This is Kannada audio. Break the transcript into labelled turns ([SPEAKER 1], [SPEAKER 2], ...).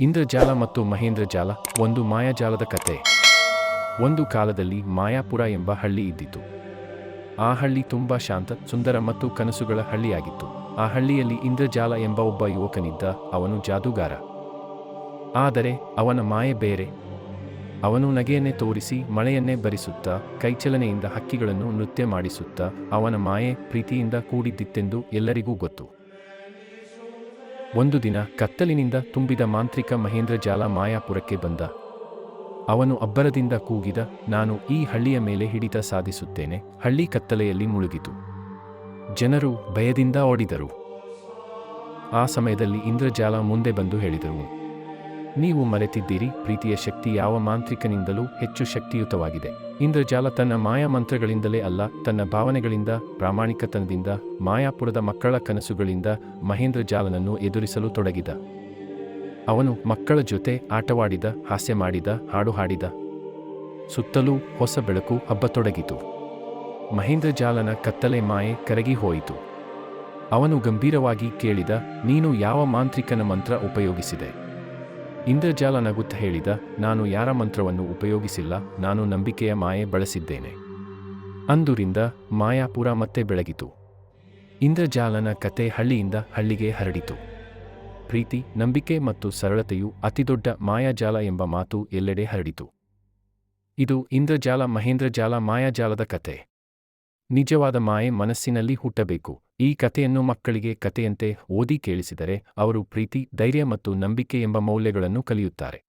[SPEAKER 1] ಇಂದ್ರಜಾಲ ಮತ್ತು ಮಹೇಂದ್ರಜಾಲ ಒಂದು ಮಾಯಾಜಾಲದ ಕತೆ. ಒಂದು ಕಾಲದಲ್ಲಿ ಮಾಯಾಪುರ ಎಂಬ ಹಳ್ಳಿ ಇದ್ದಿತು. ಆ ಹಳ್ಳಿ ತುಂಬ ಶಾಂತ, ಸುಂದರ ಮತ್ತು ಕನಸುಗಳ ಹಳ್ಳಿಯಾಗಿತ್ತು. ಆ ಹಳ್ಳಿಯಲ್ಲಿ ಇಂದ್ರಜಾಲ ಎಂಬ ಒಬ್ಬ ಯುವಕನಿದ್ದ ಅವನು ಜಾದೂಗಾರ. ಆದರೆ ಅವನ ಮಾಯೆ ಬೇರೆ. ಅವನು ನಗೆಯನ್ನೇ ತೋರಿಸಿ ಮಳೆಯನ್ನೇ ಬರಿಸುತ್ತಾ, ಕೈಚಲನೆಯಿಂದ ಹಕ್ಕಿಗಳನ್ನು ನೃತ್ಯ ಮಾಡಿಸುತ್ತಾ ಅವನ ಮಾಯೆ, ಪ್ರೀತಿಯಿಂದ ಕೂಡಿದ್ದಿತ್ತೆಂದು ಎಲ್ಲರಿಗೂ ಗೊತ್ತು. ಒಂದು ದಿನ ಕತ್ತಲಿನಿಂದ ತುಂಬಿದ ಮಾಂತ್ರಿಕ ಮಹೇಂದ್ರ ಜಾಲ ಮಾಯಾಪುರಕ್ಕೆ ಬಂದ. ಅವನು ಅಬ್ಬರದಿಂದ ಕೂಗಿದ, ನಾನು ಈ ಹಳ್ಳಿಯ ಮೇಲೆ ಹಿಡಿತ ಸಾಧಿಸುತ್ತೇನೆ, ಹಳ್ಳಿ ಕತ್ತಲೆಯಲ್ಲಿ ಮುಳುಗಿತು. ಜನರು ಭಯದಿಂದ ಓಡಿದರು. ಆ ಸಮಯದಲ್ಲಿ ಇಂದ್ರಜಾಲ ಮುಂದೆ ಬಂದು ಹೇಳಿದರು ನೀವು ಮರೆತಿದ್ದೀರಿ, ಪ್ರೀತಿಯ ಶಕ್ತಿ ಯಾವ ಮಾಂತ್ರಿಕನಿಂದಲೂ ಹೆಚ್ಚು ಶಕ್ತಿಯುತವಾಗಿದೆ. ಇಂದ್ರಜಾಲ ತನ್ನ ಮಾಯಾ ಮಂತ್ರಗಳಿಂದಲೇ ಅಲ್ಲ, ತನ್ನ ಭಾವನೆಗಳಿಂದ, ಪ್ರಾಮಾಣಿಕತನದಿಂದ, ಮಾಯಾಪುರದ ಮಕ್ಕಳ ಕನಸುಗಳಿಂದ ಮಹೇಂದ್ರಜಾಲನನ್ನು ಎದುರಿಸಲು ತೊಡಗಿದ. ಅವನು ಮಕ್ಕಳ ಜೊತೆ ಆಟವಾಡಿದ, ಹಾಸ್ಯ ಮಾಡಿದ, ಹಾಡು ಹಾಡಿದ. ಸುತ್ತಲೂ ಹೊಸ ಬೆಳಕು ಹಬ್ಬತೊಡಗಿತು. ಮಹೇಂದ್ರಜಾಲನ ಕತ್ತಲೆ ಮಾಯೆ ಕರಗಿ ಹೋಯಿತು. ಅವನು ಗಂಭೀರವಾಗಿ ಕೇಳಿದ, ನೀನು ಯಾವ ಮಾಂತ್ರಿಕನ ಮಂತ್ರ ಉಪಯೋಗಿಸಿದೆ? ಇಂದ್ರಜಾಲ ನಗುತ್ತ ಹೇಳಿದ, ನಾನು ಯಾರ ಮಂತ್ರವನ್ನು ಉಪಯೋಗಿಸಿಲ್ಲ, ನಾನು ನಂಬಿಕೆಯ ಮಾಯೆ ಬಳಸಿದ್ದೇನೆ. ಅಂದುರಿಂದ ಮಾಯಾಪುರ ಮತ್ತೆ ಬೆಳಗಿತು. ಇಂದ್ರಜಾಲನ ಕತೆ ಹಳ್ಳಿಯಿಂದ ಹಳ್ಳಿಗೆ ಹರಡಿತು. ಪ್ರೀತಿ, ನಂಬಿಕೆ ಮತ್ತು ಸರಳತೆಯು ಅತಿದೊಡ್ಡ ಮಾಯಾಜಾಲ ಎಂಬ ಮಾತು ಎಲ್ಲೆಡೆ ಹರಡಿತು. ಇದು ಇಂದ್ರಜಾಲ ಮಹೇಂದ್ರಜಾಲ ಮಾಯಾಜಾಲದ ಕತೆ. ನಿಜವಾದ ಮಾಯೆ ಮನಸ್ಸಿನಲ್ಲಿ ಹುಟ್ಟಬೇಕು. ಈ ಕಥೆಯನ್ನು ಮಕ್ಕಳಿಗೆ ಕಥೆಯಂತೆ ಓದಿ ಕೇಳಿಸಿದರೆ ಅವರು ಪ್ರೀತಿ, ಧೈರ್ಯ ಮತ್ತು ನಂಬಿಕೆ ಎಂಬ ಮೌಲ್ಯಗಳನ್ನು ಕಲಿಯುತ್ತಾರೆ.